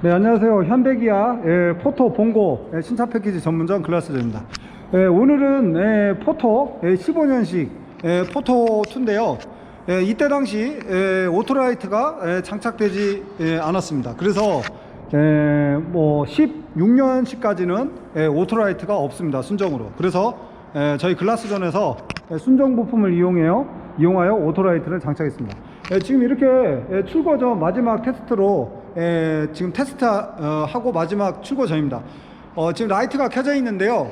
네, 안녕하세요. 현대기아 예, 포토 봉고 예, 신차 패키지 전문점 글라스전입니다. 예, 오늘은 예, 포토 예, 15년식 예, 포토 2인데요. 예, 이때 당시 예, 오토라이트가 예, 장착되지 예, 않았습니다. 그래서 예, 뭐 16년식까지는 예, 오토라이트가 없습니다. 순정으로. 그래서 예, 저희 글라스전에서 예, 순정 부품을 이용해요. 이용하여 오토라이트를 장착했습니다. 예, 지금 이렇게 예, 출고 전 마지막 테스트로 예, 지금 테스트 어, 하고 마지막 출고 전입니다. 어, 지금 라이트가 켜져 있는데요.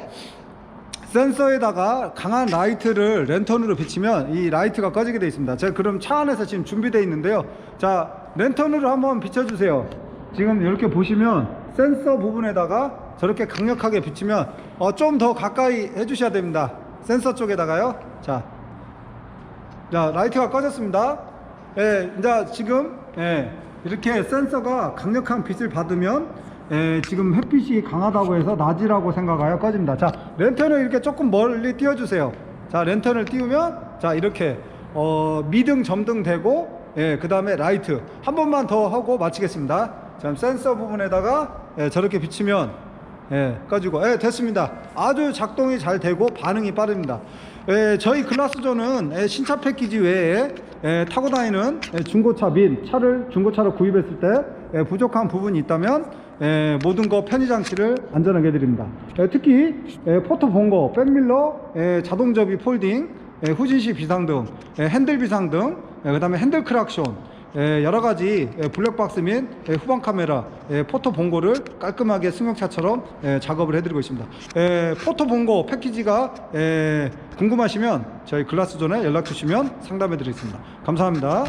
센서에다가 강한 라이트를 랜턴으로 비치면 이 라이트가 꺼지게 되어 있습니다. 제가 그럼 차 안에서 지금 준비되어 있는데요. 자, 랜턴으로 한번 비춰주세요. 지금 이렇게 보시면 센서 부분에다가 저렇게 강력하게 비치면 어, 좀 더 가까이 해주셔야 됩니다. 센서 쪽에다가요. 자, 자 라이트가 꺼졌습니다. 예, 이제 지금 예, 이렇게 센서가 강력한 빛을 받으면 예, 지금 햇빛이 강하다고 해서 낮이라고 생각하여 꺼집니다. 자, 랜턴을 이렇게 조금 멀리 띄워주세요. 자, 랜턴을 띄우면 자 이렇게 어, 미등 점등 되고 예, 그 다음에 라이트 한 번만 더 하고 마치겠습니다. 자, 센서 부분에다가 예, 저렇게 비치면 예, 꺼지고 예, 됐습니다. 아주 작동이 잘 되고 반응이 빠릅니다. 예, 저희 글라스존은 예, 신차 패키지 외에 예, 타고 다니는 예, 중고차 및 차를 중고차로 구입했을 때 예, 부족한 부분이 있다면 예, 모든 거 편의 장치를 안전하게 해드립니다. 예, 특히 예, 포토 본거, 백밀러, 예, 자동 접이 폴딩, 예, 후진시 비상등, 예, 핸들 비상등, 예, 그다음에 핸들 크락션, 예, 여러 가지 예, 블랙박스 및 예, 후방 카메라, 예, 포토 본고를 깔끔하게 승용차처럼 예, 작업을 해드리고 있습니다. 예, 포토 본고 패키지가 예, 궁금하시면 저희 글라스존에 연락 주시면 상담해드리겠습니다. 감사합니다.